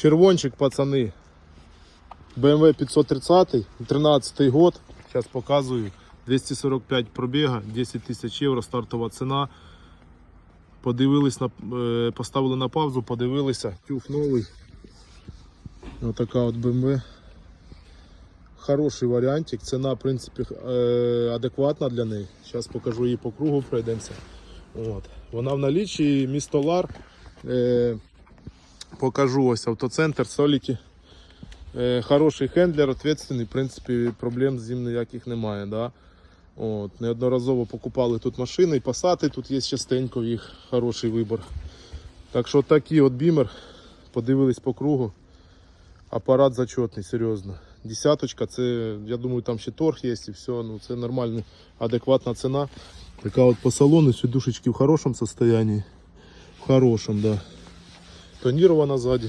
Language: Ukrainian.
Червончик, пацани. BMW 530, 13 год. Зараз показую. 245 пробіга, 10 тисяч євро, стартова ціна. Подивились на, е, поставили на паузу, подивилися. Тюф новий. Отака от BMW. Хороший варіантик. Ціна, в принципі, е, адекватна для неї. Зараз покажу її по кругу, пройдемося. От. Вона в налічі, місто Лар. Покажу ось автоцентр, соліки. Е, хороший хендлер, ответственний, в принципі, проблем з ним ніяких немає. Да? От, неодноразово покупали тут машини, і пасати тут є частенько їх хороший вибір. Так що такий от бімер, подивились по кругу. Апарат зачетний, серйозно. Десяточка, це, я думаю, там ще торг є і все, ну це нормальна, адекватна ціна. Така от по салону, сидушечки в хорошому состоянии. В хорошем, да. Тонирована сзади.